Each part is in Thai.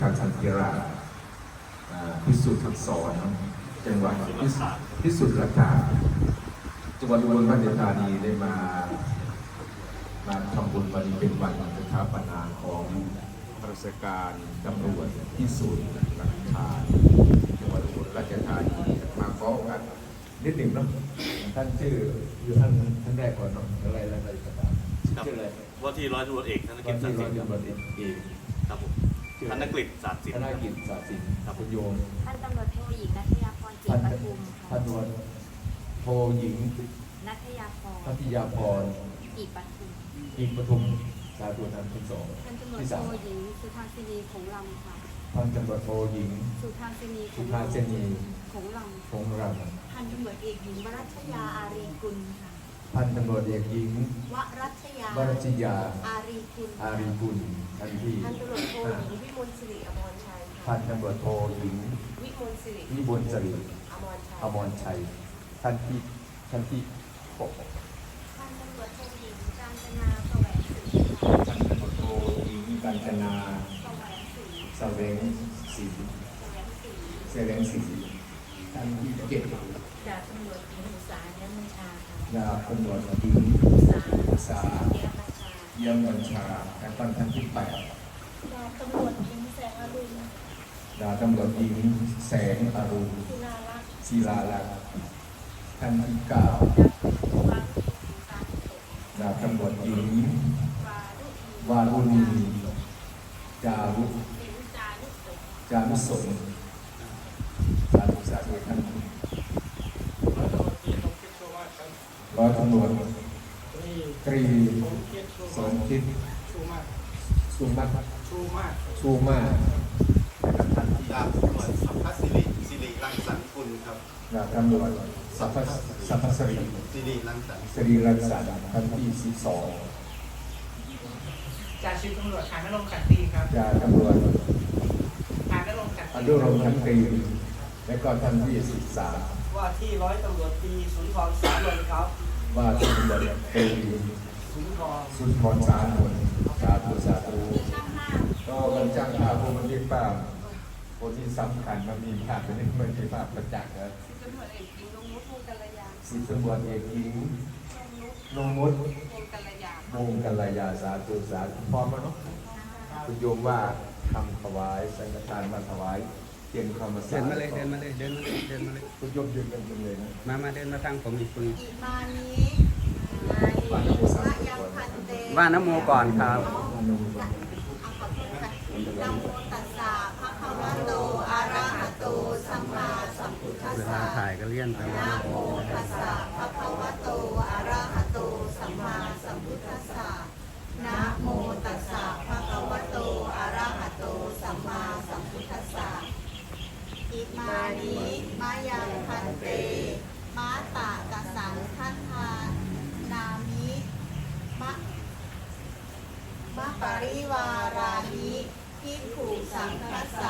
ทางสันติราชอ่าพิสุทธิ์ทักษรจังหวัดพิสุพิสุทธิ์รักษาจังหวัดอุบลราชธานีได้มามาทำบุญวันนี้เป็นวันสถาปนาของราชการตำรวจพิสูจน์หลักฐานจังหวัดอุบลราชธานีมาขอโอกาสนิดหนึ่งเนาะท่านชื่ออยู่ท่านท่านแรกก่อนเนาะอะไรอะไรอะไรก็ตามครับชื่ออะไรว่าที่ร้อยตำรวจเอกธนตกิอจนสัที่นร้ติอยตำรวจเอกครับผม ธนกฤษศาสตร์ศิลธป์นกิจศาสตร์ศิลป์ครับคุณโยมท่านตำรวจโทหญิงนัทยาพรจิตท่านปทุมท่าค่ะนตำรวจโทหญิงนัทยาพรพัทยาพรจิตปทุมอิงปทุมสาธุนำที่สองท่านตำรวจที่โทสามหญิงสุธาสินีผงลำค่ะ พันตำรวจโทหญิง สุธาสินีสุภาเจนีผงลพงรังำพันตำรวจเอกหญิงวรัชยาอารีกุลค่ะ พันตำรวจเอกหญิงวรัชยาวรจิยา อารีกุลอารีกุลทันทีพันตำรวจโทหญิงวิมลสิริอมรชัยพัค่ะนตำรวจโทหญิงวิมลสิริวิบุญจริอมรชัยอมรชัย ท่านที่ท่านที่หกพันตำรวจโทหญิงกาญจนาแสวงศรีค่ะพันตำรวจโทหญิงกัญจนาแสวงศรีเสวงศรีแสวงศรีเสวงศรีท่านที่เจ็ด ดาบตำรวจหญิงอุษาเนื้อมัญชาค่ะดาบตำรวจหญิงอุษาอุษาเนื้อมัญชาเยี่ยมบัญชาและตอนท่านที่แปดดาบตำรวจหญิงแสงอรุณดาบตำรวจหญิงแสงอรุณศิลาลักษณ์ศิลาลักษณ์ท่านที่เก้าดาบตำรวจหญิงวารุณีจารุจารุสมสาธุสาธุท่าน ร้อยตำรวจตรีสมคิดสุมัตชูมาและท่านที่ดาบตำรวจสัพพสิริสิริรังสรรค์คุณครับดาบตำรวจสัพพสัพพสริสิริรังสรรค์สรีรักษาท่านที่สิบสองจ่าชิวตำรวจฐานนรงค์ขันตีครับจาตำรวจฐานนรงค์ขันอตีนุรงค์ทันตรีและก็ท่านที่สิบสาม ว่าที่ร้อยตำรวจตรีสุนทรสารนครับ ว่าที่ตำรวจตรีสุนทรสุนทรสารนสาธุสาธุก็กันจ้างภาพผู้บันทึกภาพคนที่สำคัญมันมีภาพเป็นบันทึกภาพประจักษ์นะตำรวจเอกหญิงนงนุชวงกัลยาสิบตำรวจเอกหญิงนงมดวงกัลยาวงกัลยาสาธุสาธุพร้อมแล้วเนาะคุณโยมว่าทำถวายสังฆทานมาถวาย เตียนคำมาเดินมาเลยเดินมาเลยเดินมาเลยเดินมาเลยคุณโยมยืนกันเลยนะมามาเดินมาทางผมอีกคนอิมานิมานิมะยังพันเตว่าน้ำโมก่อนครับเอาขอโทษค่ะนะโมตัสสะภะคะวะโตอะระหะโตสัมมาสัมพุทธัสเวลาสะถ่ายก็เลี่ยนไปนะโมตัสสะภะคะวะโตอะระหะโตสัมมาสัมพุทธัสสะนะโมตัส ปริวารานิพิกขุสังคัสสะ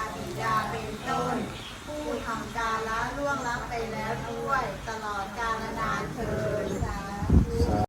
าบิดาเป็นต้น ผู้ทำการละล่วงลับไปแล้วด้วย ตลอดกาลนานเทิน